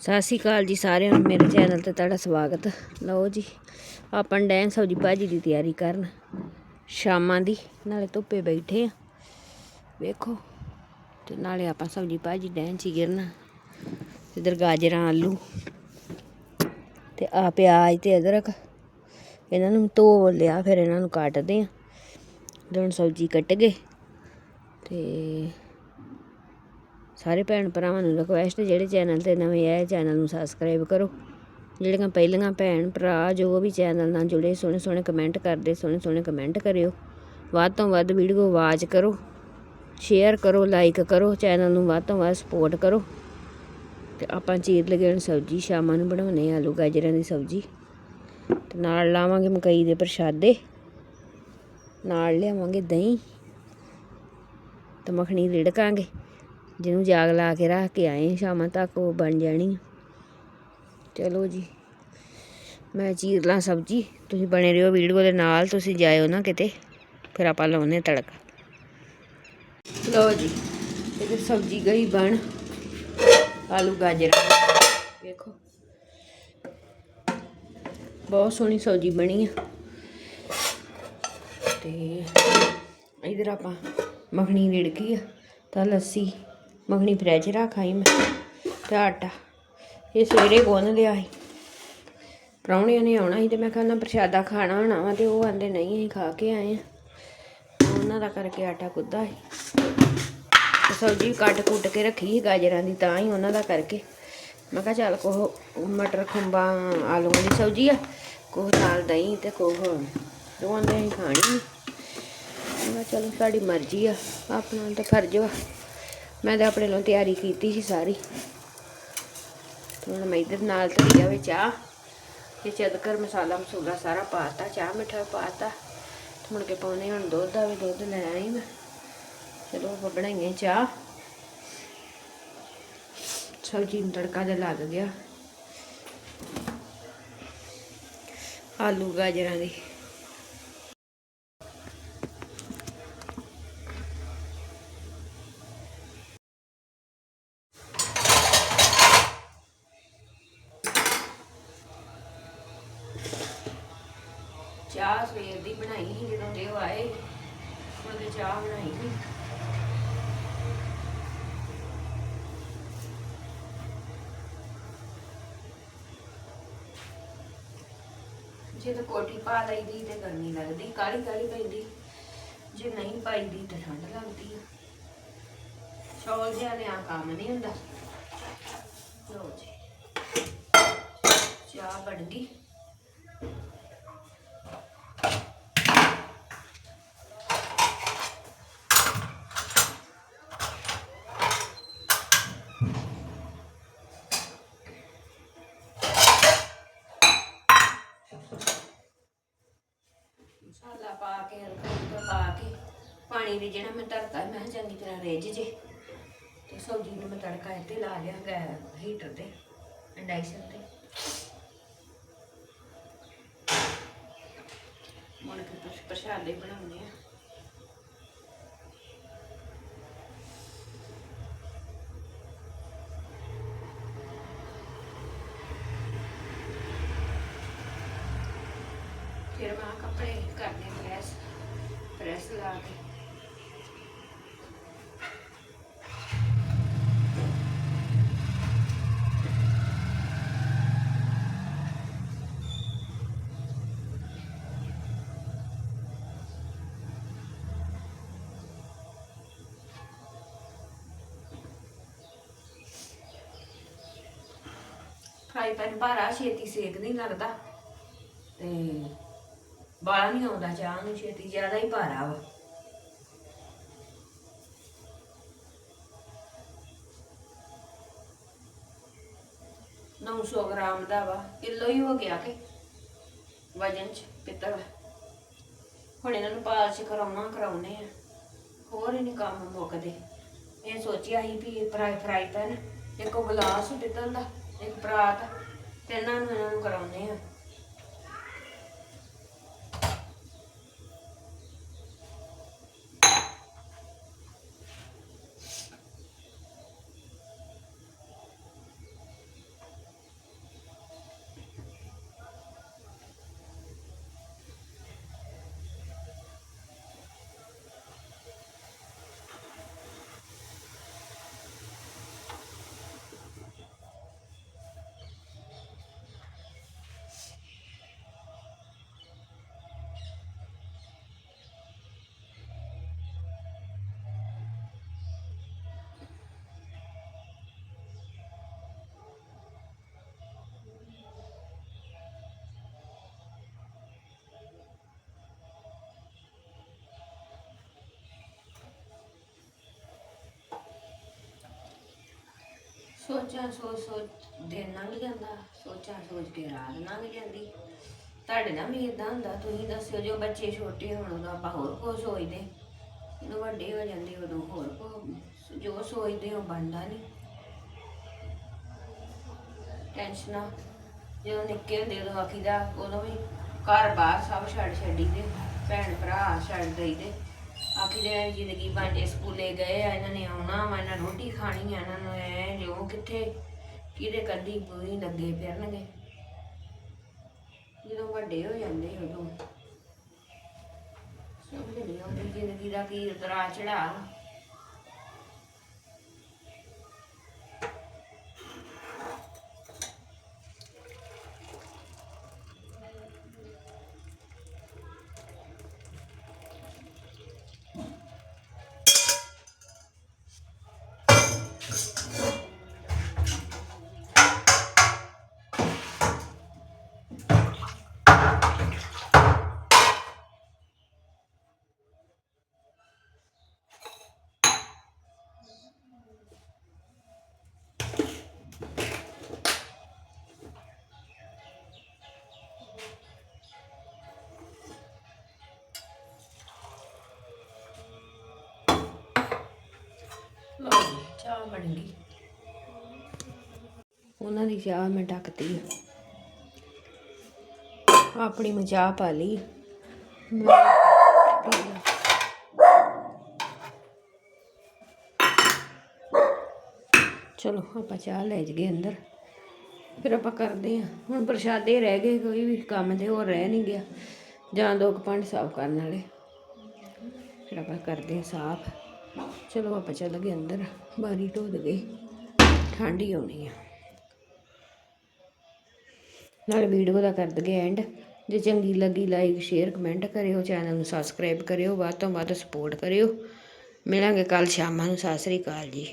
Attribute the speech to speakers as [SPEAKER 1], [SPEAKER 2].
[SPEAKER 1] ਸਤਿ ਸ਼੍ਰੀ ਅਕਾਲ ਜੀ ਸਾਰਿਆਂ ਨੂੰ, ਮੇਰੇ ਚੈਨਲ ਤੇ ਤੁਹਾਡਾ ਸਵਾਗਤ। ਲਓ ਜੀ, ਆਪਾਂ ਡੈਂ ਸਬਜੀ ਭਾਜੀ ਦੀ ਤਿਆਰੀ ਕਰਨ, ਸ਼ਾਮਾਂ ਦੀ, ਨਾਲੇ ਧੁੱਪੇ ਬੈਠੇ ਆ। ਵੇਖੋ, ਤੇ ਨਾਲੇ ਆਪਾਂ ਸਬਜੀ ਭਾਜੀ ਡੈਂ ਚੀਰਨਾ ਇਧਰ ਗਾਜਰਾਂ, ਆਲੂ, ਤੇ ਆ ਪਿਆਜ਼ ਤੇ ਅਦਰਕ। ਇਹਨਾਂ ਨੂੰ ਧੋ ਲਿਆ, ਫਿਰ ਇਹਨਾਂ ਨੂੰ ਕੱਟਦੇ ਆ। ਹੁਣ ਸਬਜੀ ਕੱਟ ਗਏ, ਤੇ ਸਾਰੇ ਭੈਣ ਭਰਾਵਾਂ ਨੂੰ ਰਿਕੁਐਸਟ ਜਿਹੜੇ ਚੈਨਲ ਤੇ ਨਵੇਂ ਆਏ ਚੈਨਲ ਨੂੰ ਸਬਸਕ੍ਰਾਈਬ ਕਰੋ। ਜਿਹੜੀਆਂ ਪਹਿਲੀਆਂ ਭੈਣ ਭਰਾ ਜੋ ਵੀ ਚੈਨਲ ਨਾਲ ਜੁੜੇ, ਸੋਹਣੇ ਸੋਹਣੇ ਕਮੈਂਟ ਕਰਦੇ, ਸੋਹਣੇ ਸੋਹਣੇ ਕਮੈਂਟ ਕਰਿਓ। ਵੱਧ ਤੋਂ ਵੱਧ ਵੀਡੀਓ ਵਾਚ ਕਰੋ ਸ਼ੇਅਰ ਕਰੋ ਲਾਈਕ ਕਰੋ ਚੈਨਲ ਨੂੰ ਵੱਧ ਤੋਂ ਵੱਧ ਸਪੋਰਟ ਕਰੋ। ਤੇ ਆਪਾਂ ਚੀਰ ਲਗੇ ਸਬਜ਼ੀ, ਸ਼ਾਮਾਂ ਨੂੰ ਬਣਾਉਣੇ ਆਲੂ ਗਾਜਰਾਂ ਦੀ ਸਬਜ਼ੀ। ਤੇ ਨਾਲ ਲਾਵਾਂਗੇ ਮਕਈ ਦੇ ਪ੍ਰਸ਼ਾਦੇ। ਨਾਲ ਲਿਆਵਾਂਗੇ ਦਹੀਂ। ਤੇ ਮੱਖਣੀ ਰਿੜਕਾਂਗੇ। ਜਿਹਨੂੰ ਜਾਗ ਲਾ ਕੇ ਰੱਖ ਕੇ ਆਏ ਸ਼ਾਮਾਂ ਤੱਕ ਉਹ ਬਣ ਜਾਣੀ ਚਲੋ ਜੀ, ਮੈਂ ਚੀਰ ਲਾਂ ਸਬਜ਼ੀ। ਤੁਸੀਂ ਬਣੇ ਰਹੋ ਵੀਡੀਓ ਦੇ ਨਾਲ, ਤੁਸੀਂ ਜਾਇਓ ਨਾ ਕਿਤੇ, ਫਿਰ ਆਪਾਂ ਲਾਉਨੇ ਤੜਕਾ। ਲਓ ਜੀ, ਇਹਦੇ ਸਬਜ਼ੀ ਗਈ ਬਣ। ਆਲੂ ਗਾਜਰਾਂ। ਵੇਖੋ, ਬਹੁਤ ਸੋਹਣੀ ਸਬਜ਼ੀ ਬਣੀ ਆ। ਤੇ ਇਧਰ ਆਪਾਂ ਮੱਖਣੀ ਰਿੜਕੀ ਆ, ਤਾਂ ਲੱਸੀ ਮੱਖਣੀ ਫਰਿੱਜ ਰੱਖਾਈ ਮੈਂ, ਤੇ ਆਟਾ। ਇਹ ਸਵੇਰੇ ਗੁੰਨ ਲਿਆ ਸੀ। ਪ੍ਰਾਹੁਣਿਆਂ ਨੇ ਆਉਣਾ ਸੀ ਤੇ ਮੈਂ ਕਹਿੰਦਾ ਪ੍ਰਸ਼ਾਦਾ ਖਾਣਾ ਹੋਣਾ ਵਾ ਤੇ ਉਹ ਆਂਦੇ ਨਹੀਂ, ਅਸੀਂ ਖਾ ਕੇ ਆਏ ਆ ਉਹਨਾਂ ਦਾ ਕਰਕੇ ਆਟਾ ਕੁੱਦਾ ਸੀ। ਸਬਜ਼ੀ ਕੱਟ ਕੁੱਟ ਕੇ ਰੱਖੀ ਸੀ ਗਾਜਰਾਂ ਦੀ ਤਾਂ ਹੀ ਉਹਨਾਂ ਦਾ ਕਰਕੇ। ਮੈਂ ਕਿਹਾ ਚੱਲ ਕੋਹ ਮਟਰ, ਖੁੰਬਾਂ, ਆਲੂਆਂ ਦੀ ਸਬਜ਼ੀ ਆ ਕੋਹ ਨਾਲ ਦਹੀਂ ਤੇ ਕੋਹ ਦੋਵਾਂ ਦੇ ਅਸੀਂ ਖਾਣੀ ਮੈਂ ਕਿਹਾ ਚਲੋ ਤੁਹਾਡੀ ਮਰਜ਼ੀ ਆ, ਆਪਣਾ ਤਾਂ ਫਰਜ਼ ਵਾ। ਮੈਂ ਤਾਂ ਆਪਣੇ ਲਈ ਤਿਆਰੀ ਕੀਤੀ ਸੀ ਸਾਰੀ। ਹੁਣ ਮੈਂ ਇਧਰ ਨਾਲ ਧਰੀ ਜਾਵੇ ਚਾਹ। ਇਹ ਚਦਕਰ ਮਸਾਲਾ ਮਸੂਲਾ ਸਾਰਾ ਪਾਤਾ, ਚਾਹ ਮਿੱਠਾ ਪਾਤਾ। ਤੇ ਮੁੜ ਕੇ ਪਾਉਣੇ ਹੁਣ ਦੁੱਧ ਆ ਵੀ ਦੁੱਧ ਲੈ ਆਈ ਮੈਂ। ਚਲੋ ਆਪਾਂ ਬਣਾਈਏ ਚਾਹ। ਸਬਜ਼ੀ ਨੂੰ ਤੜਕਾ ਜਿਹਾ ਲੱਗ ਗਿਆ। ਆਲੂ ਗਾਜਰਾਂ ਦੀ। ਚਾਹ ਸਵੇਰ ਦੀ ਬਣਾਈ ਸੀ, ਜਦੋਂ ਦੇ ਉਹ ਆਏ ਉਹਦੇ ਚਾਹ ਬਣਾਈ ਸੀ ਜੇ ਤਾਂ ਕੋਟੀ ਪਾ ਲਈਦੀ ਤੇ ਗਰਮੀ ਲੱਗਦੀ ਕਾਲੀ ਕਾਲੀ ਪੈਂਦੀ। ਜੇ ਨਹੀਂ ਪਾਈਦੀ ਤਾਂ ਠੰਡ ਲੱਗਦੀ। ਆ ਸ਼ੌਲ ਜਿਹਾ ਨੇ ਆ ਕੰਮ ਨਹੀਂ ਹੁੰਦਾ। ਲੋ ਜੀ, ਚਾਹ ਬਣ ਗਈ ਮਸਾਲਾ ਪਾ ਕੇ ਹਲਕਾ ਹਲਕਾ ਪਾ ਕੇ ਪਾਣੀ ਵੀ ਜਿਹੜਾ ਮੈਂ ਧਰਤਾ ਮੈਂ ਕਿਹਾ ਚੰਗੀ ਤਰ੍ਹਾਂ ਰਿੱਝ ਜੇ। ਤੇ ਸਬਜ਼ੀ ਨੂੰ ਮੈਂ ਤੜਕਾ ਇੱਥੇ ਲਾ ਲਿਆ ਗੈ ਹੀਟਰ ਤੇ ਇੰਡਕਸ਼ਨ ਤੇ। ਹੁਣ ਕਿ ਪ੍ਰਸ਼- ਪ੍ਰਸ਼ਾਦੇ ਬਣਾਉਣੇ ਆ। ਫਿਰ ਮੈਂ ਕੱਪੜੇ ਕਰਨੇ ਫਰਾਈ ਪੈਨ ਭਾਰਾ, ਛੇਤੀ ਸੇਕ ਨਹੀਂ ਲੱਗਦਾ। ਤੇ ਬਾਲਾ ਨਹੀਂ ਆਉਂਦਾ ਚਾਹ ਨੂੰ, ਛੇਤੀ ਜ਼ਿਆਦਾ ਹੀ ਭਾਰਾ ਵਾ। ਨੌ ਸੌ ਗ੍ਰਾਮ ਦਾ ਵਾ, ਕਿਲੋ ਹੀ ਹੋ ਗਿਆ ਕਿ, ਵਜਨ ਚ, ਪਿੱਤਲ। ਹੁਣ ਇਹਨਾਂ ਨੂੰ ਪਾਲਸ਼ ਕਰਾਉਣਾ ਕਰਾਉਨੇ ਆ। ਹੋਰ ਹੀ ਨਹੀਂ ਕੰਮ ਮੁੱਕਦੇ। ਇਹ ਸੋਚਿਆ ਸੀ ਵੀ ਫਰਾਈ ਫਰਾਈ ਪੈਨ, ਇੱਕ ਉਹ ਗਲਾਸ ਪਿੱਤਲ ਦਾ। ਇੱਕ ਪਰਾਤ ਤੇ ਇਹਨਾਂ ਨੂੰ ਇਹਨਾਂ ਨੂੰ ਕਰਾਉਂਦੇ ਆ। ਸੋਚਾਂ ਸੋਚ ਸੋਚ ਦਿਨ ਲੰਘ ਜਾਂਦਾ, ਸੋਚਾਂ ਸੋਚ ਕੇ ਰਾਤ ਲੰਘ ਜਾਂਦੀ। ਤੁਹਾਡੇ ਨਾਲ ਵੀ ਇਦਾਂ ਹੁੰਦਾ, ਤੁਸੀਂ ਦੱਸਿਓ ਜੋ ਬੱਚੇ ਛੋਟੇ ਹੋਣ, ਉਦੋਂ ਆਪਾਂ ਹੋਰ ਕੁਝ ਸੋਚਦੇ। ਜਦੋਂ ਵੱਡੇ ਹੋ ਜਾਂਦੇ, ਉਦੋਂ ਹੋਰ ਕੁਛ ਜੋ ਸੋਚਦੇ ਉਹ ਬਣਦਾ ਨਹੀਂ ਟੈਨਸ਼ਨਾਂ, ਜਦੋਂ ਨਿੱਕੇ ਹੁੰਦੇ, ਉਦੋਂ ਆਖੀਦਾ, ਉਦੋਂ ਵੀ ਘਰ ਬਾਹਰ ਸਭ ਛੱਡ ਛੱਡੀ ਦੇ ਭੈਣ ਭਰਾ ਛੱਡ ਦਈ ਦੇ ਆਖੀ ਦੇ ਜ਼ਿੰਦਗੀ ਬਾਂਝੇ ਸਕੂਲੇ ਗਏ ਆ, ਇਹਨਾਂ ਨੇ ਆਉਣਾ ਵਾ, ਇਹਨਾਂ ਰੋਟੀ ਖਾਣੀ ਆ, ਇਹਨਾਂ ਨੂੰ ਐ ਕਿੱਥੇ? ਕਿਹਦੇ ਕੰਦੀ ਬੁਰੀ ਲੱਗੇ ਫਿਰਨਗੇ। ਜਦੋਂ ਵੱਡੇ ਹੋ ਜਾਂਦੇ ਉਦੋਂ। ਸਮਝ ਨਹੀਂ ਆਉਂਦੀ ਜ਼ਿੰਦਗੀ ਦਾ ਕੀ ਉਤਰਾ ਚੜਾ ਚਾਹ ਉਹਨਾਂ ਦੀ ਚਾਹ ਮੈਂ ਢੱਕਤੀ ਆਪਣੀ ਮੈਂ ਚਾਹ ਪਾ ਲਈ। ਚਲੋ, ਆਪਾਂ ਚਾਹ ਲੈ ਜਗੇ ਅੰਦਰ। ਫਿਰ ਆਪਾਂ ਕਰਦੇ ਆ। ਹੁਣ ਪ੍ਰਸ਼ਾਦੇ ਰਹਿ ਗਏ, ਕੋਈ ਵੀ ਕੰਮ ਤੇ ਹੋਰ ਰਹਿ ਨਹੀਂ ਗਿਆ। ਜਾਂ ਦੋ ਕੁ ਸਾਫ਼ ਕਰਨ ਵਾਲੇ। ਫਿਰ ਆਪਾਂ ਕਰਦੇ ਆ ਸਾਫ਼। ਚਲੋ ਆਪਾਂ ਚੱਲ ਗਏ ਅੰਦਰ, ਬਾਰੀ ਢੋ ਗਈ। ਠੰਡ ਹੀ ਆਉਣੀ ਆ। ਨਾਲ ਵੀਡੀਓ ਦਾ ਕਰ ਦਗੇ ਐਂਡ ਜੇ ਚੰਗੀ ਲੱਗੀ ਲਾਈਕ ਸ਼ੇਅਰ ਕਮੈਂਟ ਕਰਿਓ ਚੈਨਲ ਨੂੰ ਸਬਸਕ੍ਰਾਈਬ ਕਰਿਓ, ਵੱਧ ਤੋਂ ਵੱਧ ਸਪੋਰਟ ਕਰਿਓ। ਮਿਲਾਂਗੇ ਕੱਲ ਸ਼ਾਮਾਂ ਨੂੰ, ਸਤਿ ਸ੍ਰੀ ਅਕਾਲ ਜੀ।